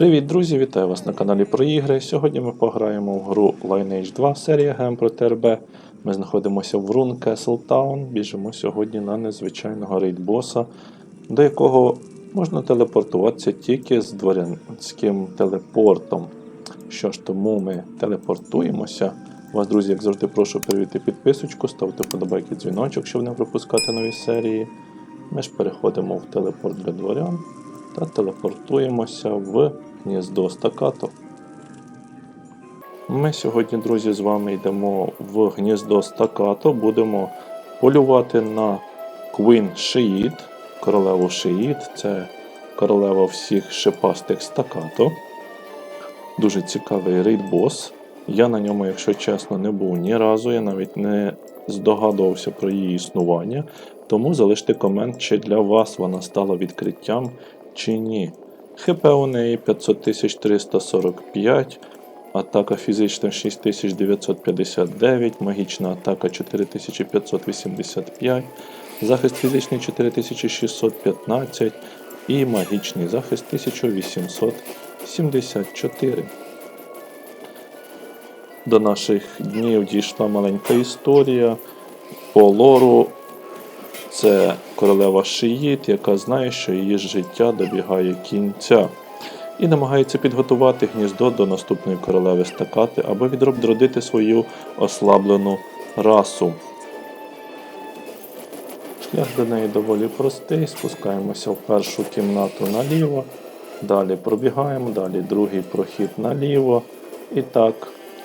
Привіт, друзі! Вітаю вас на каналі про ігри. Сьогодні ми пограємо в гру Lineage 2 серія ГМ проти РБ. Ми знаходимося в Рун Castle Town. Біжимо сьогодні на незвичайного рейд-боса, до якого можна телепортуватися тільки з дворянським телепортом. Що ж, тому ми телепортуємося. Вас, друзі, як завжди, прошу перевірити підписочку, ставте вподобайки дзвіночок, щоб не пропускати нові серії. Ми ж переходимо в телепорт для дворян та телепортуємося в гніздо стакато. Ми сьогодні, друзі, з вами йдемо в гніздо стакато, будемо полювати на Queen Шиїт, королеву Шиїт, це королева всіх шипастих стакато. Дуже цікавий рейд-бос. Я на ньому, якщо чесно, не був ні разу, я навіть не здогадувався про її існування. Тому залиште комент, чи для вас вона стала відкриттям чи ні. ХП у неї 500345, атака фізична 6959, магічна атака 4585, захист фізичний 4615 і магічний захист 1874. До наших днів дійшла маленька історія. По лору це королева Шиїт, яка знає, що її життя добігає кінця, і намагається підготувати гніздо до наступної королеви стакати, аби відродити свою ослаблену расу. Шлях до неї доволі простий. Спускаємося в першу кімнату наліво, далі пробігаємо, далі другий прохід наліво. І так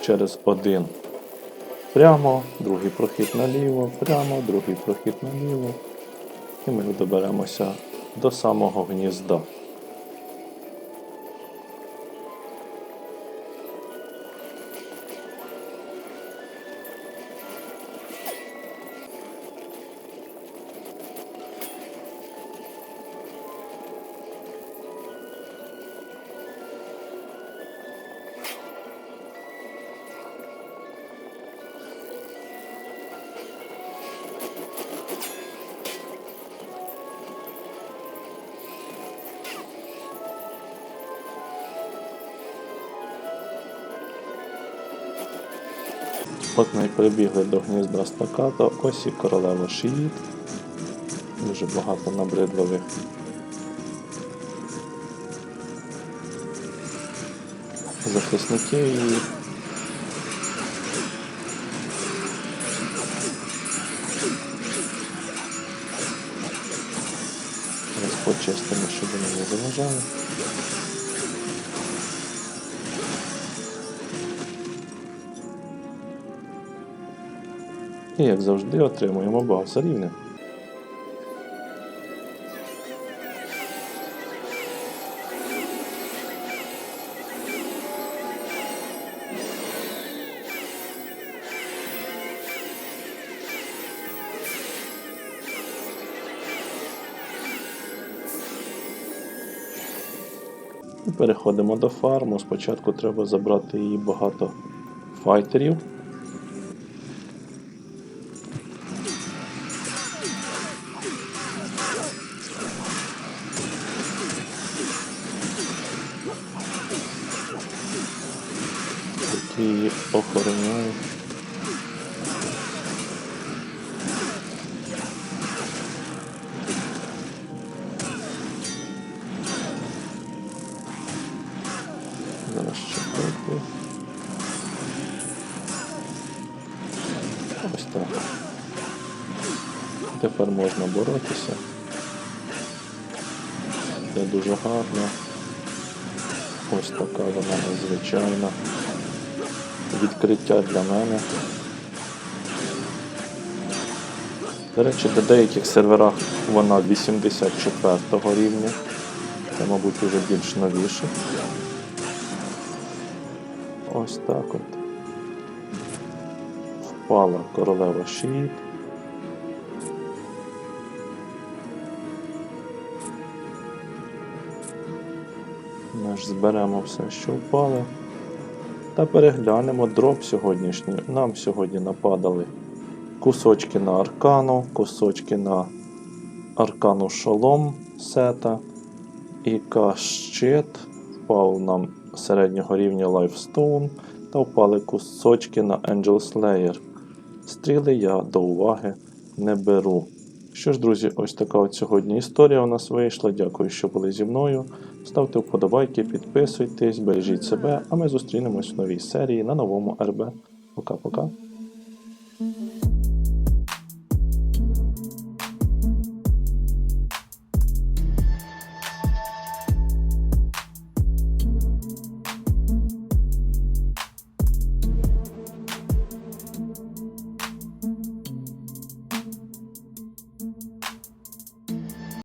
через один. Прямо, другий прохід наліво, прямо, другий прохід наліво. І ми доберемося до самого гнізда. От ми прибігли до гнізда стаката, ось і королева Шиїт. Дуже багато набридливих. Захисників її. Зараз почистимо, щоб вони не заважали. І як завжди отримуємо за рівнем. Переходимо до фарму. Спочатку треба забрати її багато файтерів. Які її охороняють. Зараз трохи. Ось так. Тепер можна боротися. Це дуже гарно. Ось така вона незвичайна відкриття для мене. До речі, на деяких серверах вона 84 рівня. Це, мабуть, вже більш новіше. Ось так от. Впала королева Шиїт. Ми ж зберемо все, що впало. Та переглянемо дроп сьогоднішній. Нам сьогодні нападали кусочки на аркану, кусочки на аркану шолом сета, і щит впав нам середнього рівня Lifestone та впали кусочки на Angel Slayer. Стріли я до уваги не беру. Що ж, друзі, ось така от сьогодні історія у нас вийшла. Дякую, що були зі мною. Ставте вподобайки, підписуйтесь, бережіть себе, а ми зустрінемось в новій серії на новому РБ. Пока-пока.